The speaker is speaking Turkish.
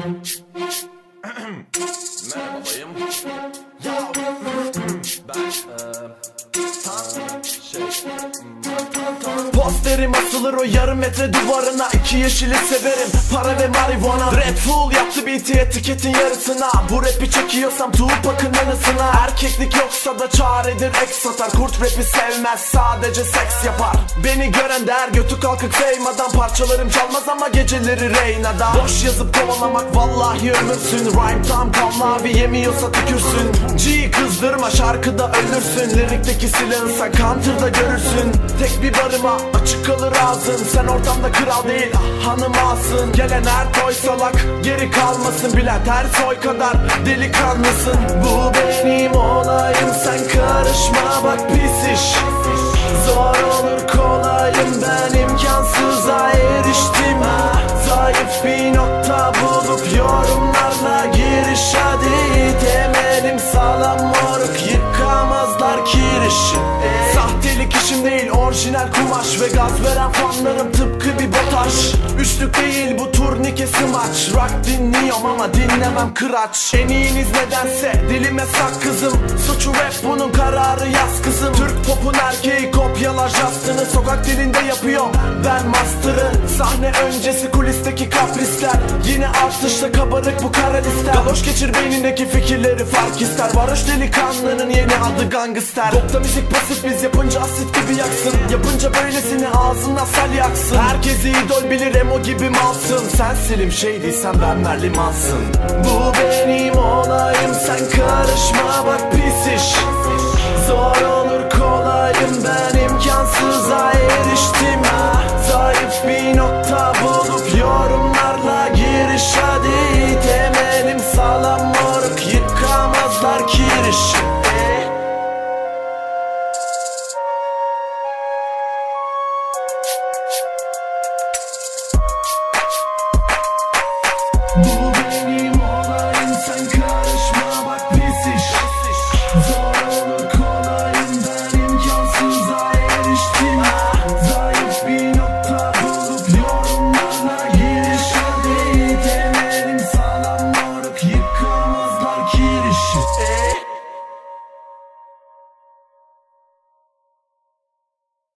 Merhaba bayım. Ya ben tam şey Posterim asılır o yarım metre duvarına. İki yeşili severim. Para ve marihuana. Red Bull yaptı BT etiketin yarısına. Bu rapi çekiyorsam Tupac'ın anısına. Erkeklik yoksa da çaredir ek satar. Kurt rapi sevmez sadece seks yapar. Beni gören der götü kalkık saymadan Parçalarım çalmaz ama geceleri Reyna'da. Boş yazıp kovalamak vallahi ömürsün. Rhyme tam kan mavi yemiyorsa tükürsün. G kızdırma şarkıda ölürsün. Lirikteki silahın sen counter'da görürsün. Tek bir barıma açık kalır ağzın. Sen ortamda kral değil hanım alsın. Gelen her toy salak geri kalmasın Bülent Ersoy kadar delikanlısın. Bu benim olayım sen karışma bak pis iş. Zor olur kolayım ben imkansıza eriştim. Zayıf bir nokta bulup yorumlarla giriş. Hadi Temelim sağlam moruk yıkamazlar kirişi Sahtelik işim değil orijinal kumaş Ve gaz veren fanlarım tıpkı bir botaş. Üçlük değil bu turnike smaç. Rock dinliyorum ama dinlemem kıraç. En iyiniz nedense dilime sak kızım. Suçu rap bunun kararı yaz kızım. Türk popun erkeği kopyalar Justin'ı Sokak dilinde yapıyor. Ben master'ı Sahne öncesi kulisteki kaprisler. Yine artışta kabarık bu kara lister Galoş geçir beynindeki fikirleri fark ister. Varoş delikanlının yeni adı gangster. Popta müzik pasif biz yapınca asit gibi yaksın. Yapınca böylesini ağzından sal yaksın. Herkesi idol bilir emo gibi malsın Sen Selim şey değilsen ben Merli Mansın. Bu benim olayım sen karışma bak pis iş bir nokta bulup yorumlarla giriş hadi Temelim sağlam moruk yıkamazlar kirişi Ooh.